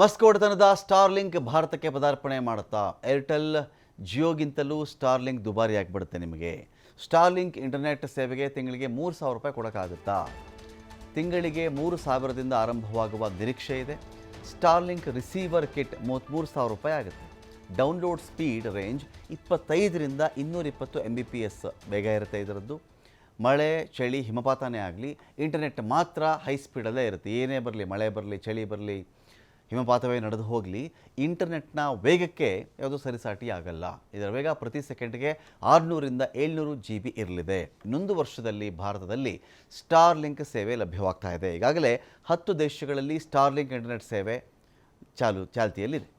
ಮಸ್ಕೋಡ್ತನದ Starlink ಭಾರತಕ್ಕೆ ಪದಾರ್ಪಣೆ ಮಾಡುತ್ತಾ, Airtel ಜಿಯೋಗಿಂತಲೂ Starlink ದುಬಾರಿ ಆಗಿಬಿಡುತ್ತೆ ನಿಮಗೆ. ಸ್ಟಾರ್ಲಿಂಕ್ ಇಂಟರ್ನೆಟ್ ಸೇವೆಗೆ ತಿಂಗಳಿಗೆ ಮೂರು ಸಾವಿರ ರೂಪಾಯಿ ಕೊಡೋಕ್ಕಾಗುತ್ತಾ? ತಿಂಗಳಿಗೆ ಮೂರು ಸಾವಿರದಿಂದ ಆರಂಭವಾಗುವ ನಿರೀಕ್ಷೆ ಇದೆ. ಸ್ಟಾರ್ಲಿಂಕ್ ರಿಸೀವರ್ ಕಿಟ್ ಮೂವತ್ತ್ಮೂರು ಸಾವಿರ ರೂಪಾಯಿ ಆಗುತ್ತೆ. ಡೌನ್ಲೋಡ್ ಸ್ಪೀಡ್ ರೇಂಜ್ ಇಪ್ಪತ್ತೈದರಿಂದ ಇನ್ನೂರಿಪ್ಪತ್ತು ಎಂ ಬಿ ಪಿ ಎಸ್ ಬೇಗ ಇರುತ್ತೆ ಇದರದ್ದು. ಮಳೆ, ಚಳಿ, ಹಿಮಪಾತನೇ ಆಗಲಿ, ಇಂಟರ್ನೆಟ್ ಮಾತ್ರ ಹೈ ಸ್ಪೀಡಲ್ಲೇ ಇರುತ್ತೆ. ಏನೇ ಬರಲಿ, ಮಳೆ ಬರಲಿ, ಚಳಿ ಬರಲಿ ಹಿಮಪಾತವೇ ನಡೆದು ಹೋಗಲಿ, ಇಂಟರ್ನೆಟ್ನ ವೇಗಕ್ಕೆ ಯಾವುದು ಸರಿಸಾಟಿ ಆಗಲ್ಲ ಇದರ ವೇಗ ಪ್ರತಿ ಸೆಕೆಂಡ್ಗೆ ಆರುನೂರಿಂದ ಏಳ್ನೂರು ಜಿ ಬಿ ಇರಲಿದೆ. ಇನ್ನೊಂದು ವರ್ಷದಲ್ಲಿ ಭಾರತದಲ್ಲಿ ಸ್ಟಾರ್ಲಿಂಕ್ ಸೇವೆ ಲಭ್ಯವಾಗ್ತಾ ಇದೆ. ಈಗಾಗಲೇ ಹತ್ತು ದೇಶಗಳಲ್ಲಿ ಸ್ಟಾರ್ಲಿಂಕ್ ಇಂಟರ್ನೆಟ್ ಸೇವೆ ಚಾಲು, ಚಾಲ್ತಿಯಲ್ಲಿದೆ.